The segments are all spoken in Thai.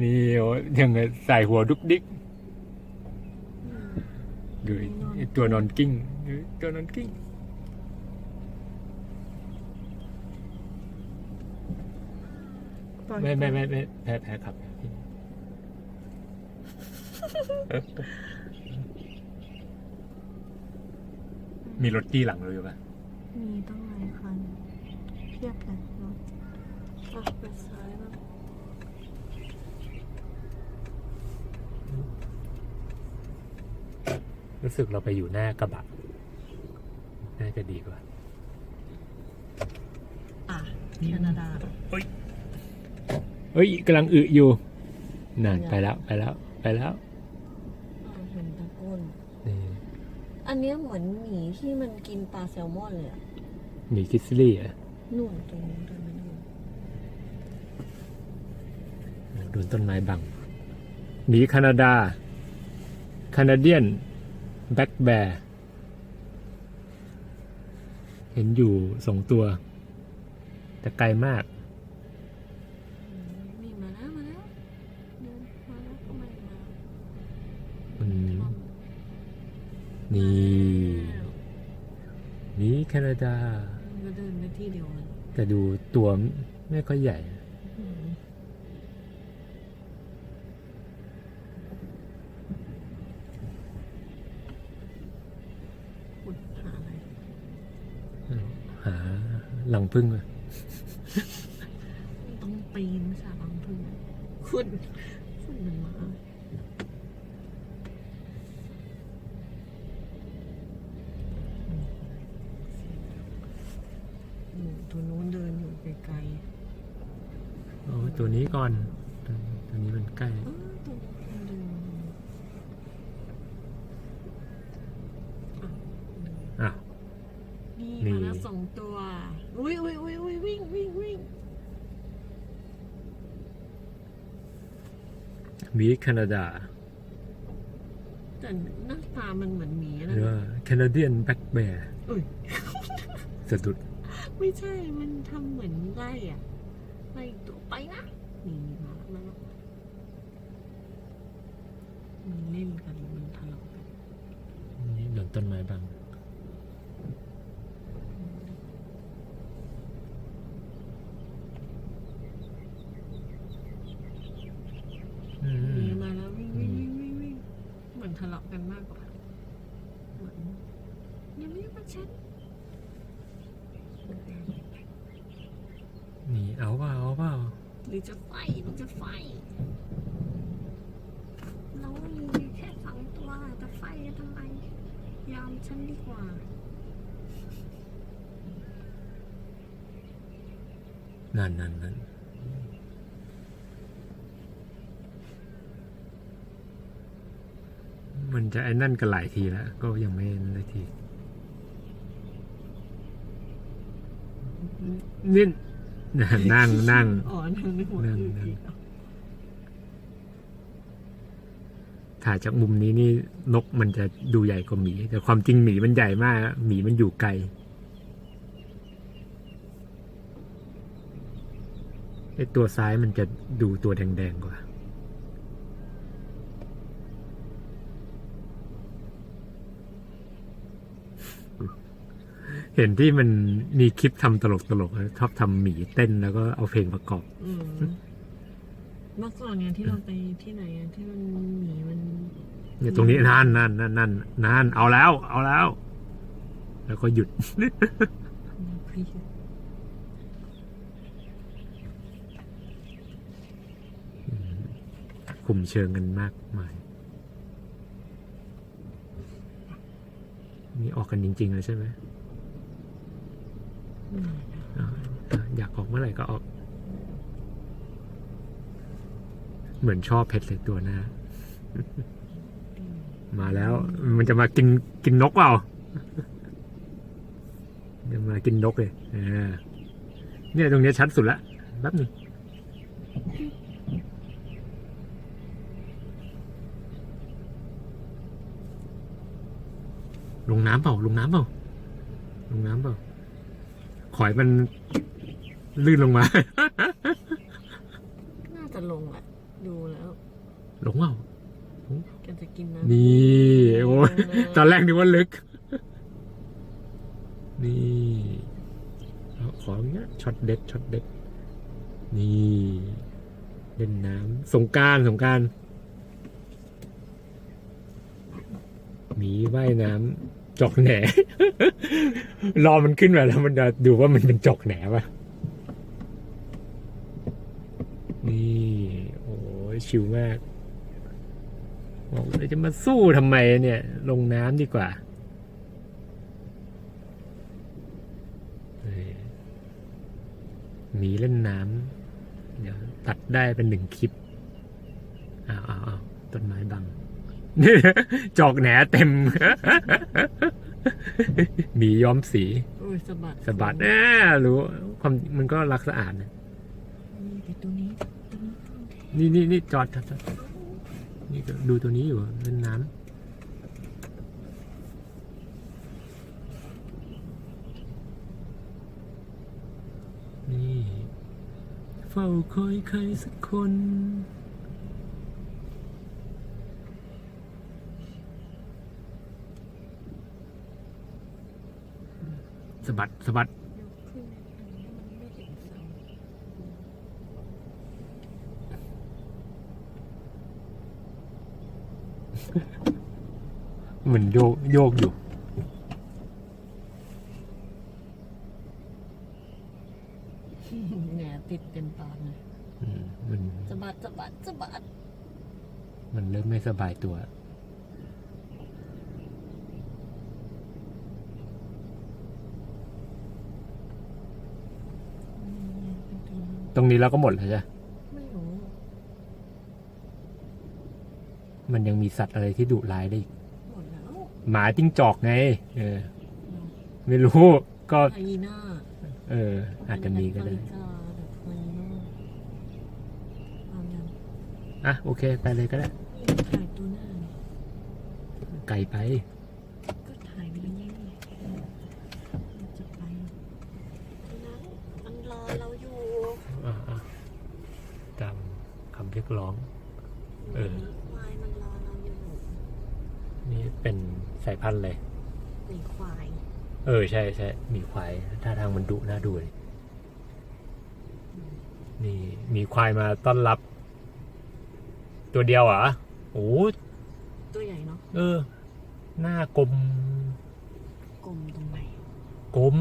นี่โอ้ยยังไงใส่หัวดุกดิกอืมดูไอ้ตัวนอนกิ้งดูตัวนอนกิ้งปล่อยไม่ไม่ไม่ไม่แพ้แพ้ครับมีรถจี้หลังเลยป่ะมีตั้งหลายคันเพียบเลยรถอะไปซ้ายบ้าง รู้สึกเราไปอยู่หน้ากระบะ น่าจะดีกว่า อะแคนาดาเฮ้ยกำลังอึอยู่นั่นยังไปแล้วไปแล้วไปแล้วอะเห็นตะก้นนี่อันเนี้ยเหมือนหมีที่มันกินปลาแซลมอนเลยอะหมีคิสลี่อะนู่นตรงนู้นตรงนั้นอยู่โดนต้นไม้บังหมีแคนาดาแคนาเดียน แบ็กแบร์เห็นอยู่สองตัว แต่ไกลมากอืมนี่มาแล้วมาแล้วเดินมาแล้วก็ไม่มาอืมชอบนี่หมีแคนาดาก็เดินไปที่เดียวกันแต่ดูตัวไม่ค่อยใหญ่อืมขุดหาอะไร หา หลังพึ่งอะต้องปีนสาบังพึ่งขุดขุดมันมาอืมตัวนู้นเดินอยู่ไกลโอ้ตัวนี้ก่อน ตัวตัวนี้มันใกล้ ๆเออตัวนี้มันเดินอะ อะ นี่ นี่ มาแล้วสองตัว อุ้ยอุ้ยอุ้ยอุ้ยวิ่งวิ่งวิ่ง ห มีแคนาดาแต่หน้าตามันเหมือนหมีหนะรือว่าแคนาเดียนแบ็กแบร์อุ้ย สะดุดไม่ใช่ มันทำเหมือนไล่อะไล่ตัวไปนะ นี่มาแล้วมาแล้วมันเล่นกัน มันทะเลาะกันนี่โดนต้นไม้บัง อืม นี่มาแล้ววิ่งวิ่งวิ่งวิ่งวิ่งเหมือนทะเลาะกันมากกว่า เหมือน อย่าเรียกว่าฉันนี่เอาเปล่าเอาเปล่าหรือจะไฟหรือจะไฟเรามีแค่สองตัวจะไฟทำไมยอมฉันดีกว่านั่นนั่นนั่นมันจะไอ้นั่นกันหลายทีแล้ว ก็ยังไม่นั่นเลยที นี่นั่งนั่งอ๋อนั่งในหัวนั่งอื่นนั่งอีกถ่ายจากมุมนี้นี่นกมันจะดูใหญ่กว่าหมี แต่ความจริงหมีมันใหญ่มากอะหมีมันอยู่ไกลไอตัวซ้ายมันจะดูตัวแดงๆกว่า เห็นที่มันมีคลิปทำตลกๆนะชอบทำหมีเต้นแล้วก็เอาเพลงประกอบ อืมเมื่อก่อนเนี่ยที่เราไปที่ไหนอะที่มันหมีมันเนี่ยตรงนี้นั่นนั่นนั่นนั่นนั่นเอาแล้ว เอาแล้ว แล้วก็หยุด คุมเชิงกันมากมายนี่ออกกันจริงๆเลยใช่ไหม อยากออกเมื่อไหร่ก็ออก เหมือนชอบเพชรเลยตัวหน้า มาแล้ว มันจะมากินกินนกเปล่า จะมากินนกเลยเนี่ยตรงนี้ชัดสุดละแป๊บนึงลงน้ำเปล่า ลงน้ำเปล่า ลงน้ำเปล่า ขอยมันลื่นลงมา น่าจะลงแหละดูแล้วหลงเปล่าแกจะกินน้ำนี่ โอ้ยตอนแรกนึกว่าลึก นี่เอาขออย่างเงี้ยช็อตเด็ดช็อตเด็ด นี่เล่นน้ำสงกรารสงกรารหมีว่ายน้ำ จอกแหน รอมันขึ้นมาแล้วมันจะดูว่ามันเป็นจอกแหนปะนี่ โอ้ยชิวมากบอกเลยจะมาสู้ทำไมเนี่ย ลงน้ำดีกว่าเฮ้ยหมีเล่นน้ำเดี๋ยวตัดได้เป็นหนึ่งคลิปอ้าวอ้าวอ้าวต้นไม้บัง จอกแหนเต็มหมีย้อมสีโอ้ยสะบัดสะบัดแน่รู้ความมันก็รักสะอาดนะนี่แต่ตัวนี้ตัวนี้ตัวนี้นี่นี่นี่จอดจอดจอดนี่ก็ดูตัวนี้อยู่เล่นน้ำนี่เฝ้าคอยใครสักคน สะบัดสะบัดยกขึ้นอันนี้มันไม่เห็นเสาเหมือนโยกโยกอยู่แหนติดเต็มปากเลยอืมมันสะบัดสะบัดสะบัด มันเริ่มไม่สบายตัว นี่เป็น ตัวนี้ตรงนี้เราก็หมดแล้วใช่ไหมไม่รู้มันยังมีสัตว์อะไรที่ดุร้ายได้อีกหมดแล้วหมาจิ้งจอกไง เออ ไม่รู้ก็ ไฮยีน่าเออ อาจจะมีก็ได้เป็นแอฟริกาแบบไฮยีน่าเอายังอะโอเค ไปเลยก็ได้นี่ถ่ายตัวหน้านี่ไกลไป ก็ถ่ายไปแล้วนี่มันจะไปตัวนั้นมันรอเราอยู่ อะอะตามคำเรีย กร้อง เออควายมันรอเราอยู่นี่เป็นสายพันธุ์เลยเป็นควาย เออใช่ใช่มีควายท่าทางมันดุน่าดูเลยนี่มีควายมาต้อนรับ ตัวเดียวเหรอโอ้ตัวใหญ่เนาะเออ หน้ากลมกลมตรงไหนกลม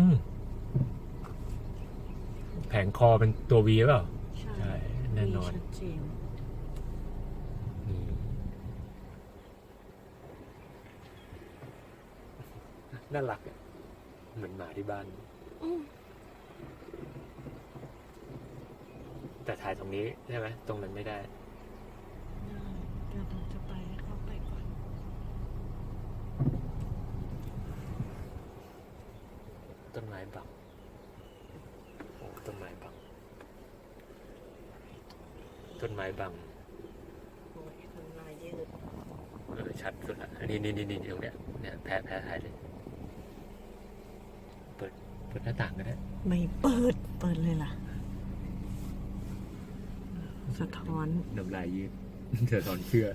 แผงคอเป็นตัววีเปล่า ใช่ใช่แน่นอนมีชัดเจนนี่ น่ารักอะเหมือนหมาที่บ้าน อืมแต่ถ่ายตรงนี้ใช่ไหมตรงนั้นไม่ได้ ได้เดี๋ยวเราจะไปเข้าไปก่อนต้นไม้บังโอ้ต้นไม้บัง ต้นไม้บังโอ้ยทำลายยืด เออชัดสุดละอันนี้นี่นี่นี่ตรงเนี้ยเนี่ยแพ้แพ้ถ่ายเลยเปิด เปิดหน้าต่างก็ได้ ไม่เปิด เปิดเลยล่ะ สะท้อนน้ำลายยืดเธอถอนเชื่อ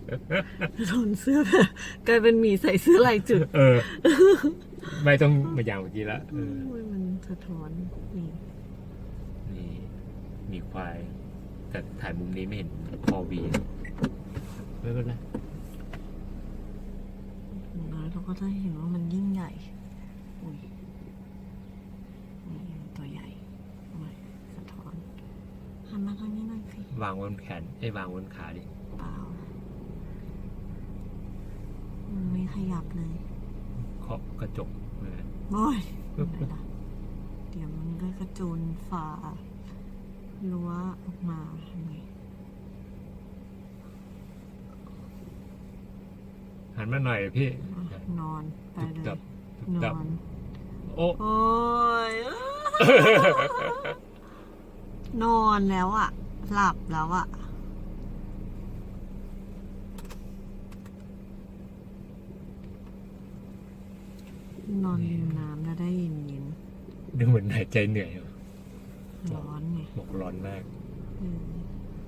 สะท้อนเสื้อแบบกลายเป็นหมีใส่เสื้อลายจุด เออ ไม่ต้องมาอย่างเมื่อกี้ละเออโอ้ยมันสะท้อนนี่นี่มีควาย แต่ถ่ายมุมนี้ไม่เห็นคอวีไม่เป็นไรอย่างน้อยเราก็จะเห็นว่ามันยิ่งใหญ่อุ้ยนี่ตัวใหญ่โอ้ยสะท้อน หันมาทางนี้หน่อยสิ วางบนแขนไอ้ยวางบนขาดิเปล่ามันไม่ขยับเลยเคาะกระจกเออโอ้ยไหนล่ะเดี๋ยวมันก็กระโจนฝ่ารั้วออกมาทำไงหันมาหน่อยพี่อะนอนไปเลยดับนดับอนโอ้โอ้ย นอนแล้วอะ หลับแล้วอะนอนริมน้ำแล้วได้ยินยินดูเหมือนหายใจเหนื่อยร้อนไงบอกร้อนมาก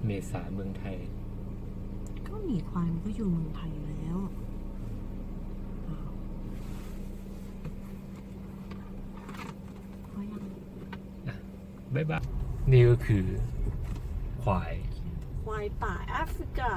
เมษาเมืองไทย ก็หมีควายมันก็อยู่เมืองไทยแล้วอ้ยัง บ๊ายบาย นี่ก็คือ ควาย ควายป่าแอฟริกา